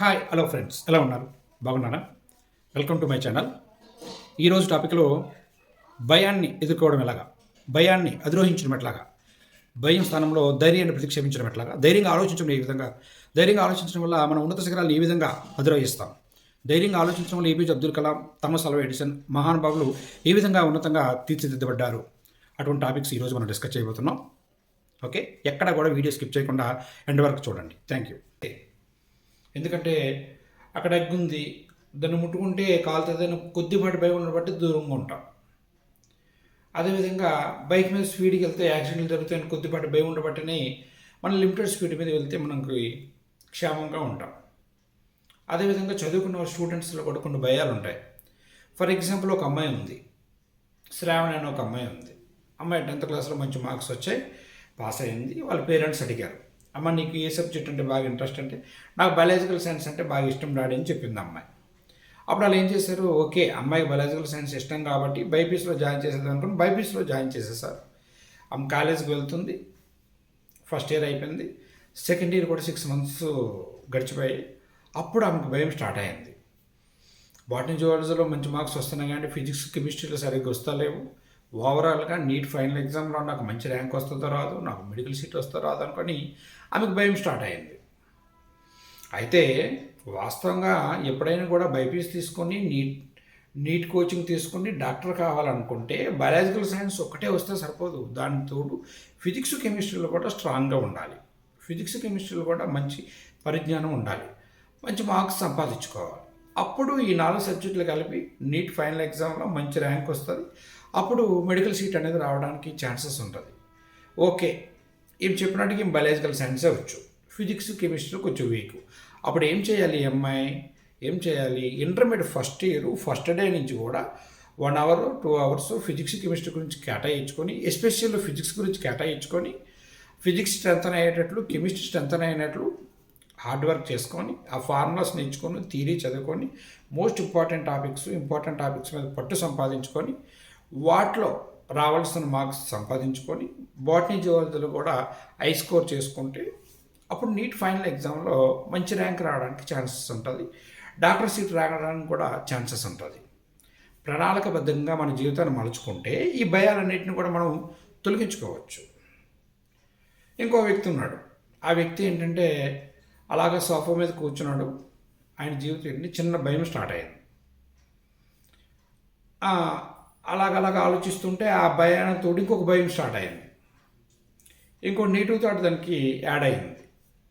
Hi hello friends ఎలా ఉన్నారు? బాగున్నారా? వెల్కమ్ టు మై ఛానల్ ఈరోజు టాపిక్లో భయాన్ని ఎదుర్కోవడం ఎలాగా? భయాన్ని అధిరోహించడం ఎట్లాగా భయం స్థానంలో ధైర్యాన్ని ప్రతిక్షేపించడం ఎట్లాగా ధైర్యంగా ఆలోచించడం ఏ విధంగా? ధైర్యంగా ఆలోచించడం వల్ల మన ఉన్నత శిఖరాలను ఏ విధంగా అధిరోహిస్తాం? ధైర్యంగా ఆలోచించడం వల్ల APJ Abdul Kalam Thomas Alva Edison మహానుభావులు ఏ విధంగా ఉన్నతంగా తీర్చిదిద్దబడ్డారు? అటువంటి టాపిక్స్ ఈరోజు మనం డిస్కస్ చేయబోతున్నాం. ఓకే ఎక్కడ కూడా వీడియో స్కిప్ చేయకుండా ఎండ్ వరకు చూడండి. థ్యాంక్ యూ ఎందుకంటే అక్కడ ఎగ్గుంది దాన్ని ముట్టుకుంటే కాలుతుందని కొద్దిపాటి భయం ఉన్న బట్టి దూరంగా ఉంటాం. అదేవిధంగా బైక్ మీద స్పీడ్కి వెళ్తే యాక్సిడెంట్లు జరుగుతాయని కొద్దిపాటి భయం ఉండబట్టిని మనం లిమిటెడ్ స్పీడ్ మీద వెళ్తే మనకి క్షేమంగా ఉంటాం. అదేవిధంగా చదువుకున్న స్టూడెంట్స్లో కూడా కొన్ని భయాలు ఉంటాయి. ఫర్ ఎగ్జాంపుల్ ఒక అమ్మాయి ఉంది. శ్రావణ అనే ఒక అమ్మాయి ఉంది. అమ్మాయి టెన్త్ క్లాస్లో మంచి మార్క్స్ వచ్చాయి పాస్ అయింది వాళ్ళ పేరెంట్స్ అడిగారు. అమ్మ నీకు ఏ సబ్జెక్ట్ అంటే బాగా ఇంట్రెస్ట్ అంటే? నాకు బయాలజికల్ సైన్స్ అంటే బాగా ఇష్టం డాడీ అని చెప్పింది అమ్మాయి. అప్పుడు వాళ్ళు ఏం చేశారు? ఓకే అమ్మాయికి బయాలజికల్ సైన్స్ ఇష్టం కాబట్టి బైపీసీలో జాయిన్ చేసేది అనుకుని బైపీసీలో జాయిన్ చేసేసారు. ఆమె కాలేజీకి వెళ్తుంది. ఫస్ట్ ఇయర్ అయిపోయింది. సెకండ్ ఇయర్ కూడా సిక్స్ మంత్స్ గడిచిపోయాయి అప్పుడు ఆమెకు భయం స్టార్ట్ అయింది. బాటనీ జువాలజీలో మంచి మార్క్స్ వస్తున్నాయి కానీ ఫిజిక్స్ కెమిస్ట్రీలో సరిగ్గా వస్తలేవు. ఓవరాల్గా నీట్ ఫైనల్ ఎగ్జామ్లో నాకు మంచి ర్యాంక్ వస్తుందో రాదు నాకు మెడికల్ సీట్ వస్తుందో రాదు అనుకొని ఆమెకు భయం స్టార్ట్ అయింది. అయితే వాస్తవంగా ఎప్పుడైనా కూడా బైపీస్ తీసుకొని నీట్ నీట్ కోచింగ్ తీసుకొని డాక్టర్ కావాలనుకుంటే బయాలజికల్ సైన్స్ ఒక్కటే వస్తే సరిపోదు. దాని తోడు ఫిజిక్స్ కెమిస్ట్రీలో కూడా స్ట్రాంగ్గా ఉండాలి. ఫిజిక్స్ కెమిస్ట్రీలో కూడా మంచి పరిజ్ఞానం ఉండాలి. మంచి మార్క్స్ సంపాదించుకోవాలి. అప్పుడు ఈ నాలుగు సబ్జెక్టులు కలిపి నీట్ ఫైనల్ ఎగ్జామ్లో మంచి ర్యాంక్ వస్తుంది. అప్పుడు మెడికల్ సీట్ అనేది రావడానికి ఛాన్సెస్ ఉంటుంది. ఓకే. ఏం చెప్పినట్టుగా ఏం బయాలజికల్ సైన్సే వచ్చు. ఫిజిక్స్ కెమిస్ట్రీ కొంచెం వీక్. అప్పుడు ఏం చేయాలి ఎంఐ? అమ్మాయి ఏం చేయాలి? Intermediate first year first day నుంచి కూడా one hour two hours physics chemistry గురించి కేటాయించుకొని ఎస్పెషల్ ఫిజిక్స్ గురించి కేటాయించుకొని ఫిజిక్స్ స్ట్రెంత్ అయ్యేటట్లు కెమిస్ట్రీ స్ట్రెంత్ అయినట్లు హార్డ్ వర్క్ చేసుకొని ఆ ఫార్ములాస్ నేర్చుకొని థీరీ చదువుకొని most important topics important topics మీద పట్టు సంపాదించుకొని వాటిలో రావాల్సిన మార్క్స్ సంపాదించుకొని బాటనీ జువాలజీలో కూడా ఐ స్కోర్ చేసుకుంటే అప్పుడు నీట్ ఫైనల్ ఎగ్జామ్లో మంచి ర్యాంక్ రావడానికి ఛాన్సెస్ ఉంటుంది. డాక్టర్ సీట్ రావడానికి కూడా ఛాన్సెస్ ఉంటుంది. ప్రణాళికబద్ధంగా మన జీవితాన్ని మలుచుకుంటే ఈ భయాలన్నింటిని కూడా మనం తొలగించుకోవచ్చు. ఇంకో వ్యక్తి ఉన్నాడు. ఆ వ్యక్తి ఏంటంటే అలాగ సోఫా మీద కూర్చున్నాడు. ఆయన జీవితం చిన్న భయం స్టార్ట్ అయింది అలాగలాగ ఆలోచిస్తుంటే ఆ భయానంతో ఇంకొక భయం స్టార్ట్ అయింది ఇంకో నెగిటివ్ థాట్ దానికి యాడ్ అయింది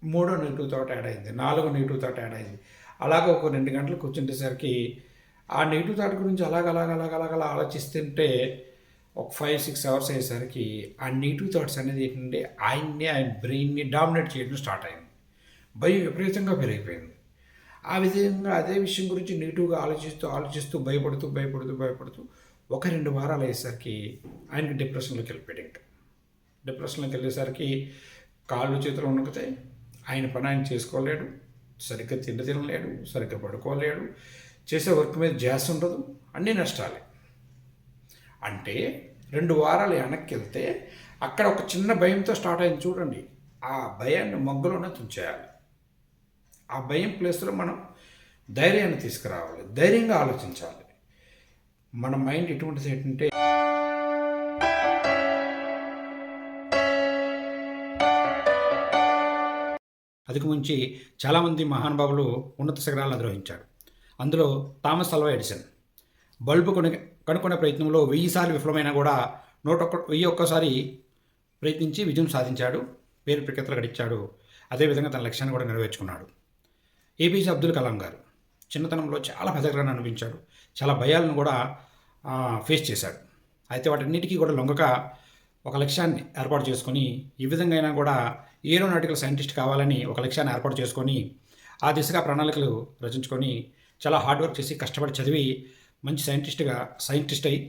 మూడో నెగిటివ్ థాట్ యాడ్ అయింది నాలుగో నెగిటివ్ థాట్ యాడ్ అయింది అలాగ ఒక రెండు గంటలు కూర్చుంటేసరికి ఆ నెగిటివ్ థాట్ గురించి అలాగ అలాగ అలాగ అలాగ అలా ఆలోచిస్తుంటే ఒక ఫైవ్ సిక్స్ అవర్స్ అయ్యేసరికి ఆ నెగిటివ్ థాట్స్ అనేది ఏంటంటే ఆయన్ని ఆయన బ్రెయిన్ని డామినేట్ చేయడం స్టార్ట్ అయింది భయం విపరీతంగా పెరిగిపోయింది. ఆ విధంగా అదే విషయం గురించి నెగిటివ్గా ఆలోచిస్తూ ఆలోచిస్తూ భయపడుతూ భయపడుతూ భయపడుతూ ఒక రెండు వారాలు అయ్యేసరికి ఆయనకి డిప్రెషన్లోకి వెళ్ళిపోయాడు ఇంకా. డిప్రెషన్లోకి వెళ్ళేసరికి కాళ్ళు చేతులు ఉణుకుతాయి ఆయన పని ఆయన చేసుకోలేడు సరిగ్గా తిండి తినలేడు సరిగ్గా పడుకోలేడు చేసే వర్క్ మీద జాస్ ఉండదు అన్నీ నష్టాలే. అంటే రెండు వారాలు వెనక్కి వెళ్తే అక్కడ ఒక చిన్న భయంతో స్టార్ట్ అయింది చూడండి. ఆ భయాన్ని మొగ్గలోనే తుంచేయాలి. ఆ భయం ప్లేస్లో మనం ధైర్యాన్ని తీసుకురావాలి ధైర్యంగా ఆలోచించాలి. మన మైండ్ ఎటువంటిది ఏంటంటే అదికి మించి చాలామంది మహానుభావులు ఉన్నత శిఖరాలను అధిరోహించాడు అందులో థామస్ అల్వా ఎడిసన్. బల్బు కొని కనుక్కునే ప్రయత్నంలో వెయ్యిసార్లు విఫలమైనా కూడా నూట ఒక్క వెయ్యి ఒక్కసారి ప్రయత్నించి విజయం సాధించాడు. పేరు ప్రఖ్యాతలు గడిచాడు. అదేవిధంగా తన లక్ష్యాన్ని కూడా నెరవేర్చుకున్నాడు. ఏపీజే అబ్దుల్ కలాం గారు చిన్నతనంలో చాలా పెద్దగానే అనిపించాడు చాలా భయాలను కూడా ఫేస్ చేశాడు. అయితే వాటన్నిటికీ కూడా లొంగక ఒక లక్ష్యాన్ని ఏర్పాటు చేసుకొని ఈ విధంగా అయినా కూడా ఏరోనాటికల్ సైంటిస్ట్ కావాలని ఒక లక్ష్యాన్ని ఏర్పాటు చేసుకొని ఆ దిశగా ప్రణాళికలు రచించుకొని చాలా హార్డ్ వర్క్ చేసి కష్టపడి చదివి మంచి సైంటిస్ట్గా సైంటిస్ట్ అయి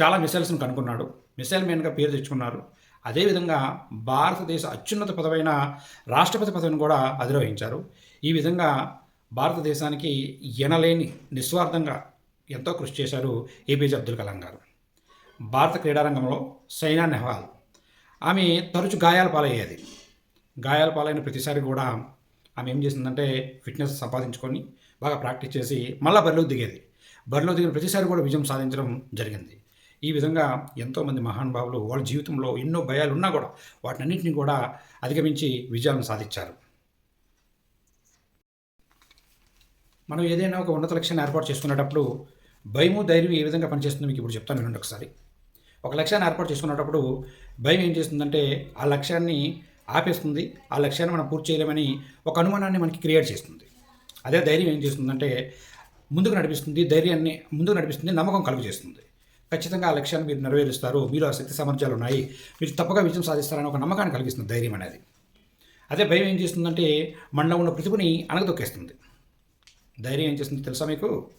చాలా మిసైల్స్ను కనుక్కున్నాడు. మిసైల్ మ్యాన్గా పేరు తెచ్చుకున్నారు. అదేవిధంగా భారతదేశ అత్యున్నత పదవైన రాష్ట్రపతి పదవిని కూడా అధిరోహించారు. ఈ విధంగా భారతదేశానికి ఎనలేని నిస్వార్థంగా ఎంతో కృషి చేశారు ఏపీజే అబ్దుల్ కలాం గారు. భారత క్రీడారంగంలో సైనా నెహ్వాల్ ఆమె తరచు గాయాల పాలయ్యేది. గాయాల పాలైన ప్రతిసారి కూడా ఆమె ఏం చేసిందంటే ఫిట్నెస్ సంపాదించుకొని బాగా ప్రాక్టీస్ చేసి మళ్ళీ బరిలోకి దిగేది. బరిలో దిగిన ప్రతిసారి కూడా విజయం సాధించడం జరిగింది. ఈ విధంగా ఎంతోమంది మహానుభావులు వాళ్ళ జీవితంలో ఎన్నో భయాలు ఉన్నా కూడా వాటినన్నింటినీ కూడా అధిగమించి విజయాలను సాధించారు. మనం ఏదైనా ఒక ఉన్నత లక్ష్యాన్ని ఏర్పాటు చేసుకునేటప్పుడు భయము ధైర్యం ఏ విధంగా పనిచేస్తుందో మీకు ఇప్పుడు చెప్తాను వినండి ఒకసారి. ఒక లక్ష్యాన్ని ఏర్పాటు చేసుకునేటప్పుడు భయం ఏం చేస్తుందంటే ఆ లక్ష్యాన్ని ఆపేస్తుంది ఆ లక్ష్యాన్ని మనం పూర్తి చేయలేమని ఒక అనుమానాన్ని మనకి క్రియేట్ చేస్తుంది. అదే ధైర్యం ఏం చేస్తుందంటే ముందుకు నడిపిస్తుంది ధైర్యాన్ని ముందుకు నడిపిస్తుంది నమ్మకం కలుగు చేస్తుంది ఖచ్చితంగా ఆ లక్ష్యాన్ని మీరు నెరవేరుస్తారు మీరు ఆ శక్తి సామర్థ్యాలు ఉన్నాయి మీరు తప్పగా విజయం సాధిస్తారని ఒక నమ్మకాన్ని కలిగిస్తుంది ధైర్యం అనేది. అదే భయం ఏం చేస్తుందంటే మనలో ఉన్న ప్రతిభని అణగదొక్కేస్తుంది. ధైర్యం ఏం చేస్తుంది తెలుసా మీకు?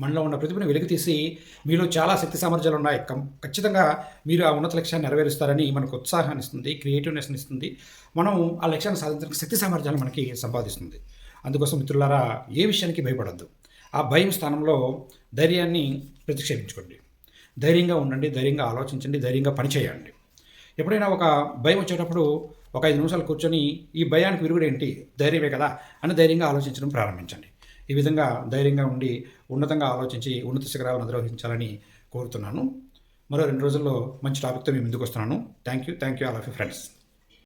మనలో ఉన్న ప్రతిభను వెలికి తీసి మీలో చాలా శక్తి సామర్థ్యాలు ఉన్నాయి. ఖచ్చితంగా మీరు ఆ ఉన్నత లక్ష్యాన్ని నెరవేరుస్తారని మనకు ఉత్సాహాన్ని ఇస్తుంది క్రియేటివ్నెస్ని ఇస్తుంది. మనం ఆ లక్ష్యాన్ని సాధించడానికి శక్తి సామర్థ్యాలు మనకి సంపాదిస్తుంది. అందుకోసం మిత్రులారా ఏ విషయానికి భయపడద్దు. ఆ భయం స్థానంలో ధైర్యాన్ని ప్రతిక్షేపించుకోండి. ధైర్యంగా ఉండండి ధైర్యంగా ఆలోచించండి ధైర్యంగా పనిచేయండి. ఎప్పుడైనా ఒక భయం వచ్చేటప్పుడు ఒక ఐదు నిమిషాలు కూర్చొని ఈ భయానికి విరుగుడు ఏంటి? ధైర్యమే కదా అని ధైర్యంగా ఆలోచించడం ప్రారంభించండి. ఈ విధంగా ధైర్యంగా ఉండి ఉన్నతంగా ఆలోచించి ఉన్నత శిఖరాలను అధిరోహించాలని కోరుతున్నాను. మరో రెండు రోజుల్లో మంచి టాపిక్తో మేము ముందుకు వస్తున్నాను. Thank you thank you all of you friends